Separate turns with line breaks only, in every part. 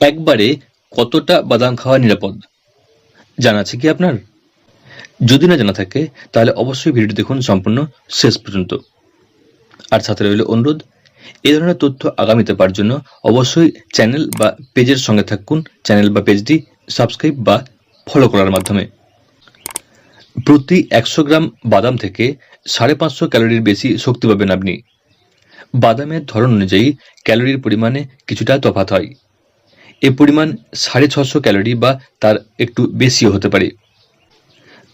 একবারে কতটা বাদাম খাওয়া নিরাপদ? জানা আছে কি আপনার? যদি না জানা থাকে, তাহলে অবশ্যই ভিডিওটি দেখুন সম্পূর্ণ শেষ পর্যন্ত। আর সাথে রইল অনুরোধ এই ধরনের তথ্য আগামীতে পাওয়ার জন্য অবশ্যই চ্যানেল বা পেজের সঙ্গে থাকুন। চ্যানেল বা পেজটি সাবস্ক্রাইব বা ফলো করার মাধ্যমে। প্রতি একশো গ্রাম বাদাম থেকে সাড়ে পাঁচশো ক্যালোরির বেশি শক্তি পাবেন আপনি। বাদামের ধরন অনুযায়ী ক্যালোরির পরিমাণে কিছুটা তফাৎ হয়। এ পরিমাণ সাড়ে ছশো ক্যালোরি বা তার একটু বেশিও হতে পারে।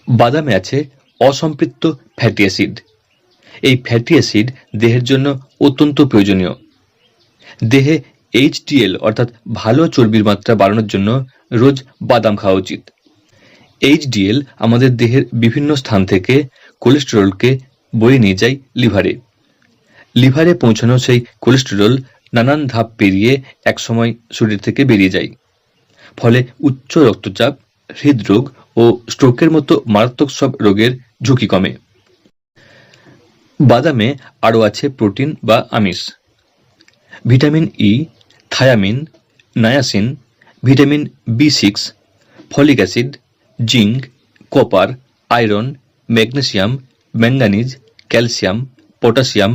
বাদামে আছে অসম্পৃক্ত ফ্যাটি অ্যাসিড। এই ফ্যাটি অ্যাসিড দেহের জন্য অত্যন্ত প্রয়োজনীয়। দেহে এইচডিএল অর্থাৎ ভালো চর্বির মাত্রা বাড়ানোর জন্য রোজ বাদাম খাওয়া উচিত। এইচডিএল আমাদের দেহের বিভিন্ন স্থান থেকে কোলেস্টেরলকে বয়ে নিয়ে যায় লিভারে। লিভারে পৌঁছানো সেই কোলেস্টেরল নানান ধাপ পেরিয়ে একসময় শরীর থেকে বেরিয়ে যায় ফলে উচ্চ রক্তচাপ, হৃদরোগ ও স্ট্রোকের মতো মারাত্মক সব রোগের ঝুঁকি কমে। বাদামে আরও আছে প্রোটিন বা আমিষ। Vitamin E thiamine, niacin, vitamin B six folic acid, zinc, copper, iron, magnesium manganese calcium potassium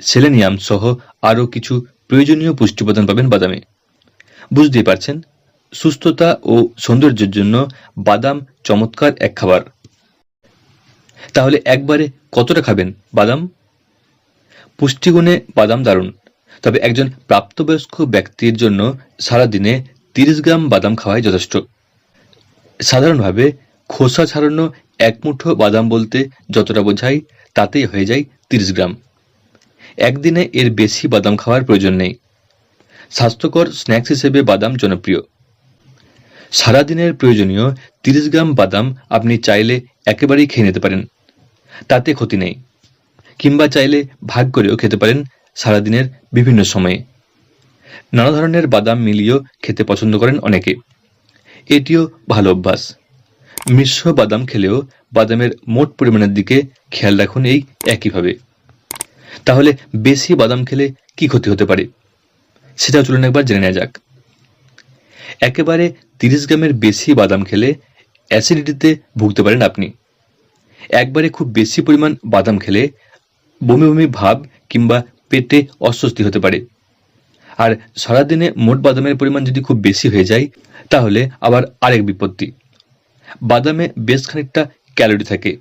selenium সহ আরও কিছু প্রয়োজনীয় পুষ্টি উপাদান পাবেন বাদামে। বুঝতেই পারছেন, সুস্থতা ও সৌন্দর্যের জন্য বাদাম চমৎকার এক খাবার। তাহলে একবারে কতটা খাবেন বাদাম? পুষ্টিগুণে বাদাম দারুণ। তবে একজন প্রাপ্তবয়স্ক ব্যক্তির জন্য সারাদিনে তিরিশ গ্রাম বাদাম খাওয়াই যথেষ্ট। সাধারণভাবে খোসা ছাড়ানো এক মুঠো বাদাম বলতে যতটা বোঝায় তাতেই হয়ে যায় তিরিশ গ্রাম। একদিনে এর বেশি বাদাম খাওয়ার প্রয়োজন নেই। স্বাস্থ্যকর স্ন্যাক্স হিসেবে বাদাম জনপ্রিয়। সারাদিনের প্রয়োজনীয় তিরিশ গ্রাম বাদাম আপনি চাইলে একেবারেই খেয়ে নিতে পারেন। তাতে ক্ষতি নেই। কিংবা চাইলে ভাগ করেও খেতে পারেন সারাদিনের বিভিন্ন সময়ে। নানা ধরনের বাদাম মিলিয়েও খেতে পছন্দ করেন অনেকে। এটিও ভালো অভ্যাস। মিশ্র বাদাম খেলেও বাদামের মোট পরিমাণের দিকে খেয়াল রাখুন এই একইভাবে। তাহলে বেশি বাদাম খেলে কি ক্ষতি হতে পারে? সেটাও চলুন একবার জেনে নেওয়া যাক। একেবারে তিরিশ গ্রামের বেশি বাদাম খেলে অ্যাসিডিটিতে ভুগতে পারেন আপনি। একবারে খুব বেশি পরিমাণ বাদাম খেলে বমি বমি ভাব কিংবা পেটে অস্বস্তি হতে পারে। আর সারাদিনে মোট বাদামের পরিমাণ যদি খুব বেশি হয়ে যায়, তাহলে আবার আরেক বিপত্তি। বাদামে বেশ খানিকটা ক্যালোরি থাকে।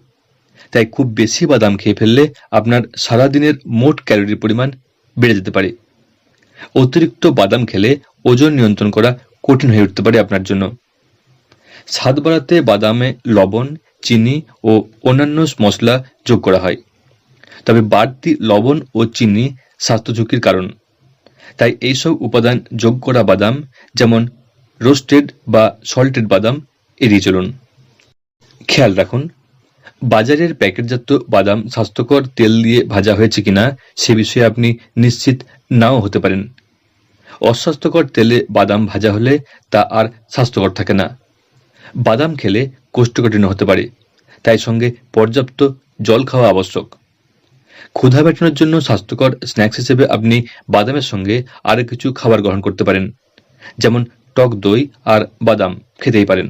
তাই খুব বেশি বাদাম খেয়ে ফেললে আপনার সারাদিনের মোট ক্যালোরির পরিমাণ বেড়ে যেতে পারে। অতিরিক্ত বাদাম খেলে ওজন নিয়ন্ত্রণ করা কঠিন হয়ে উঠতে পারে আপনার জন্য। স্বাদ বাড়াতে বাদামে লবণ, চিনি ও অন্যান্য মশলা যোগ করা হয়। তবে বাড়তি লবণ ও চিনি স্বাস্থ্য ঝুঁকির কারণ। তাই এইসব উপাদান যোগ করা বাদাম, যেমন রোস্টেড বা সল্টেড বাদাম, এড়িয়ে চলুন। খেয়াল রাখুন বাজারের প্যাকেটজাত বাদাম স্বাস্থ্যকর তেল দিয়ে ভাজা হয়েছে কিনা সে বিষয়ে আপনি নিশ্চিত নাও হতে পারেন। অস্বাস্থ্যকর তেলে বাদাম ভাজা হলে তা আর স্বাস্থ্যকর থাকে না। বাদাম খেলে কোষ্ঠকাঠিন্য হতে পারে, তাই সঙ্গে পর্যাপ্ত জল খাওয়া আবশ্যক। ক্ষুধা মেটানোর জন্য স্বাস্থ্যকর স্ন্যাক্স হিসেবে আপনি বাদামের সঙ্গে আরও কিছু খাবার গ্রহণ করতে পারেন, যেমন টক দই আর বাদাম খেতেই পারেন।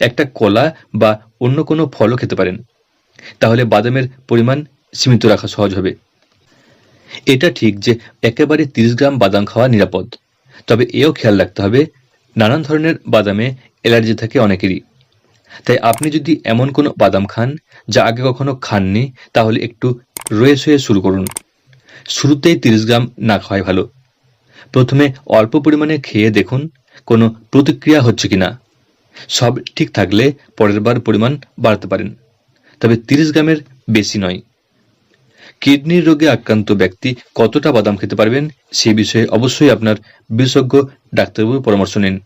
একটা কলা বা অন্য কোনো ফলও খেতে পারেন। তাহলে বাদামের পরিমাণ সীমিত রাখা সহজ হবে। এটা ঠিক যে একেবারে তিরিশ গ্রাম বাদাম খাওয়া নিরাপদ। তবে এও খেয়াল রাখতে হবে, নানান ধরনের বাদামে অ্যালার্জি থাকে অনেকেরই। তাই আপনি যদি এমন কোনো বাদাম খান যা আগে কখনো খাননি, তাহলে একটু রয়ে শুয়ে শুরু করুন। শুরুতেই তিরিশ গ্রাম না খাওয়াই ভালো। প্রথমে অল্প পরিমাণে খেয়ে দেখুন কোনো প্রতিক্রিয়া হচ্ছে কিনা। সব ঠিক থাকলে পরের বার পরিমাণ বাড়তে পারেন। তবে তিরিশ গ্রামের বেশি নয়। কিডনির রোগে আক্রান্ত ব্যক্তি কতটা বাদাম খেতে পারবেন, সে বিষয়ে অবশ্যই আপনার বিশেষজ্ঞ ডাক্তারবাবুর পরামর্শ নিন।